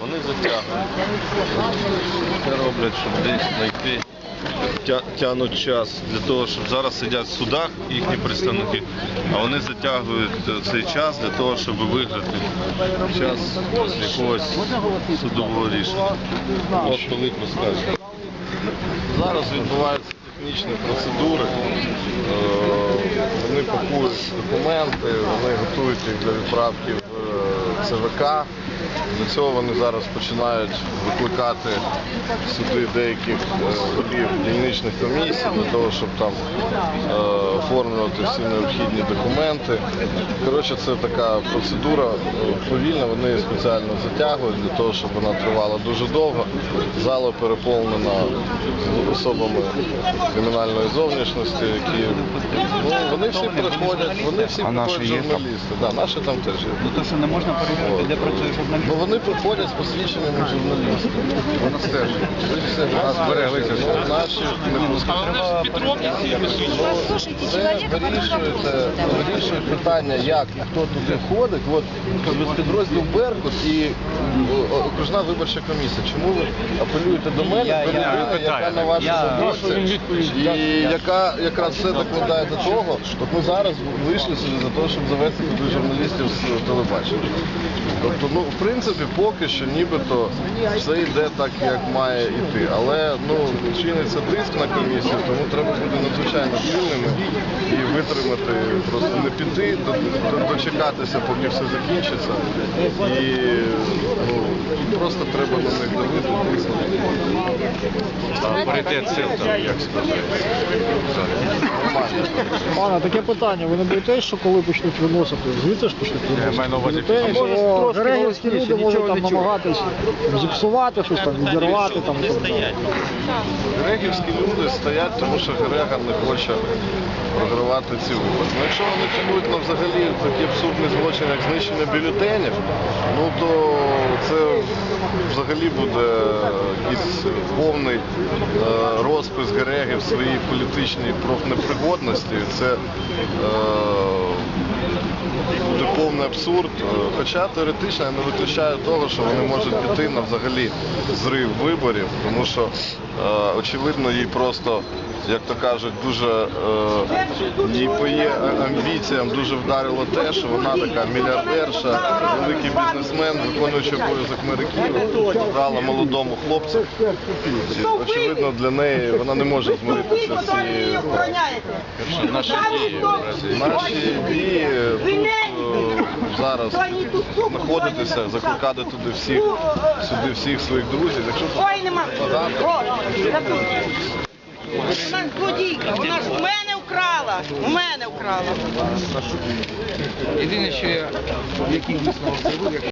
Вони затягують. Все роблять, щоб десь знайти. Тя- Тянуть час для того, щоб зараз сидять в судах їхні представники, а вони затягують е, цей час для того, щоб виграти час якогось судового рішення. От Пилип розкаже. Зараз відбуваються технічні процедури. Е, Вони пакують документи, вони готують їх для відправки в е, ЦВК. Для цього вони зараз починають викликати сюди деяких е, голів дільничних комісій для того, щоб там е, оформлювати всі необхідні документи. Коротше, це така процедура е, повільна, вони спеціально затягують для того, щоб вона тривала дуже довго. Зала переповнена особами кримінальної зовнішності, які ну, вони всі приходять, вони всі А наші приходять є там? журналісти. Да, наші там теж є. Ну то що не можна перевірити, де працює журналіст? Ну вони приходять з посвідченнями журналістів. Вони стежать. Ви все нас збереглися. Ну, Наші не пускають. Слушайте, Це который вирішується, вопрос вирішує питання, як і хто туди входить. От підрозділ Беркут і о, окружна виборча комісія. Чому ви апелюєте до мене? Я- яка питаю. на вашій Я- і яка якраз все докладає до того, от ми зараз вийшли сюди за те, щоб завести туди журналістів з телебачення. Тобто, ну, в принципі, поки що нібито все йде так, як має йти. Але ну, чиниться тиск на комісію, тому треба бути надзвичайно пильними і витримати, просто не піти, до- до- дочекатися, поки все закінчиться. І ну, просто треба на них. А паритет сил там, як. Пане, таке питання. Ви не боїтесь, що коли почнуть виносити, звідси ж почнуть Я виносити? маю на увазі, що трошки грегівські люди можуть там намагатись зіпсувати щось, там, відірвати. Там, тобто. Грегівські люди стоять, тому що Грега не хоче програвати ці вибори. Ну, якщо вони керують на взагалі такі абсурдні злочин, як знищення бюлетенів, ну то це взагалі буде якийсь повний е, розпис Грегів своїй політичній профнепригодності. Це е, повний абсурд. Е, Хоча теоретично я не виключаю того, що вони можуть піти на взагалі зрив виборів, тому що е, очевидно їй просто, як то кажуть, дуже е, їй по її амбіціям дуже вдарило те, що вона така мільярдерша, великий бізнесмен, виконуючи обов'язок мери Києва, дала молодому хлопцю. І, Очевидно, для неї вона не може змиритися з цією. Наші дії, Наші дії тут зараз знаходитися, закликати туди всіх, сюди всіх своїх друзів. Якщо Ой, нема. Вона злодійка, вона ж в мене вкрала, в мене вкрала. Єдине, що я в якій висновок зробив,